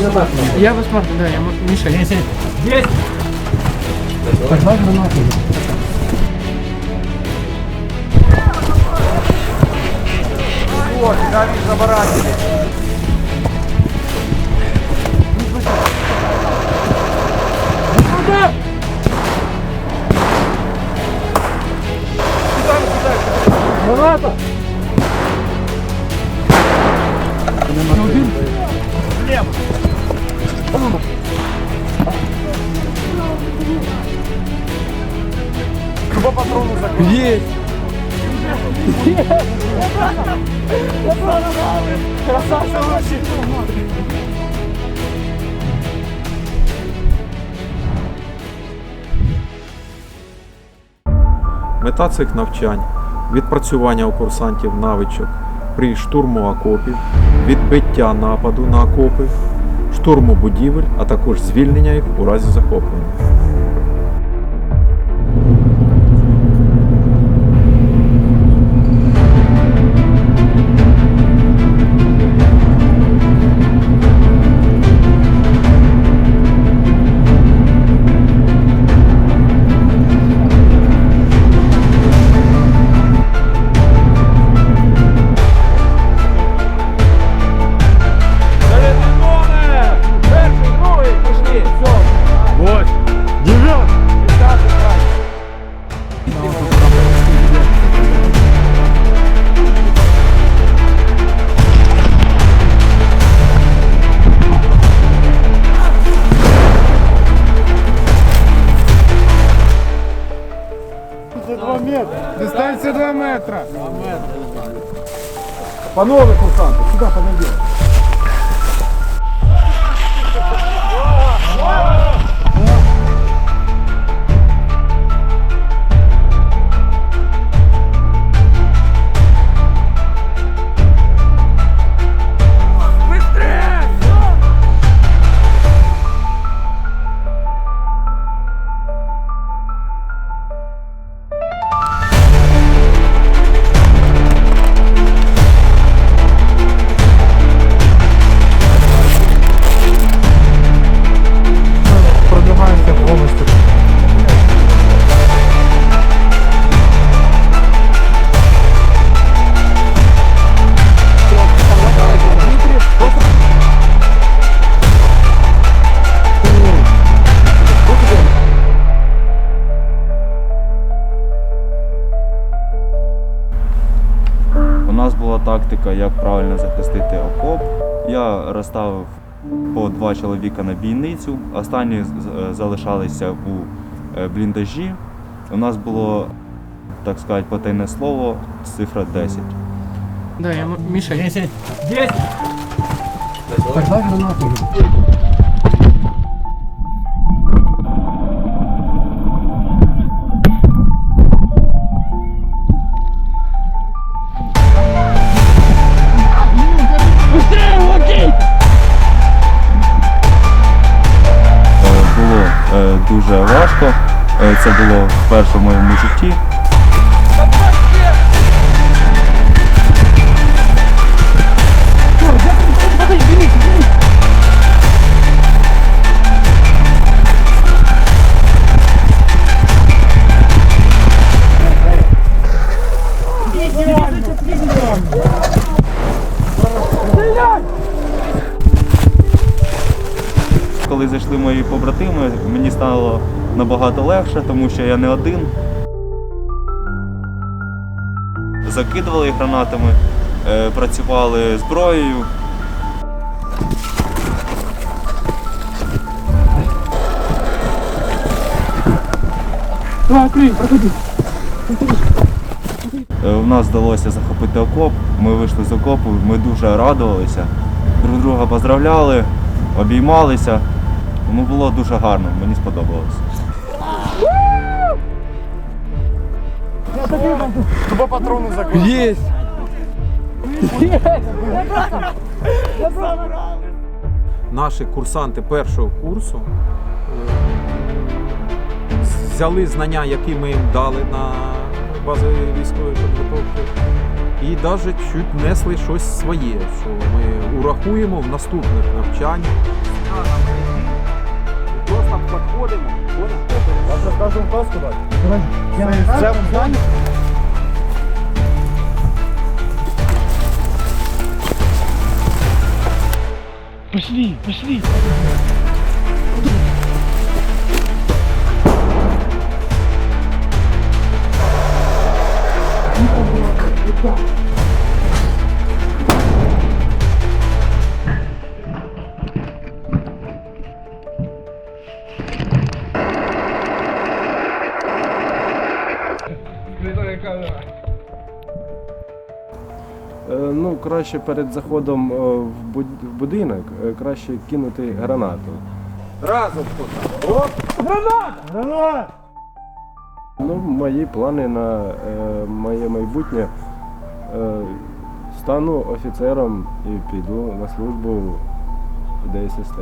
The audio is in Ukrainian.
Я Батман. Я Батман, да, я Миша. Десять. Десять. Тогда гранаты. Вот, камень забарахили. Куда? Сюда, сюда. Граната! М- Миша. Есть! Мета цих навчань відпрацювання у курсантів навичок при штурму окопів, відбиття нападу на окопи, штурму будівель, а також звільнення їх у разі захоплення. Панове курсанти, сюди подойдіть. Була тактика, як правильно захистити окоп. Я розставив по два чоловіка на бійницю, останні залишалися у е, бліндажі. У нас було, так сказати, потайне слово, цифра 10. Да, я м- Миша. Тогда гранату. Дуже важко. Е, Це було вперше в моєму житті. Коли зайшли мої побратими, мені стало набагато легше, тому що я не один. Закидували гранатами, е, працювали зброєю. Е, У нас вдалося захопити окоп, ми вийшли з окопу, ми дуже радувалися, друг друга поздравляли, обіймалися. Ну, було дуже гарно, мені сподобалось. Два патрони закрили. Есть! Наші курсанти першого курсу е, взяли знання, які ми їм дали на базовій військової підготовки, і навіть чуть несли щось своє, що ми урахуємо в наступних навчаннях Подходимо. Завтра скажемо каску дати. Я не знаю. Пошли, пошли. Thank you. Е, Ну, краще перед заходом е, в будинок е, краще кинути гранату. Разом Гранат! Ну, мої плани на е, моє майбутнє. Е, стану офіцером і піду на службу в ДССТ.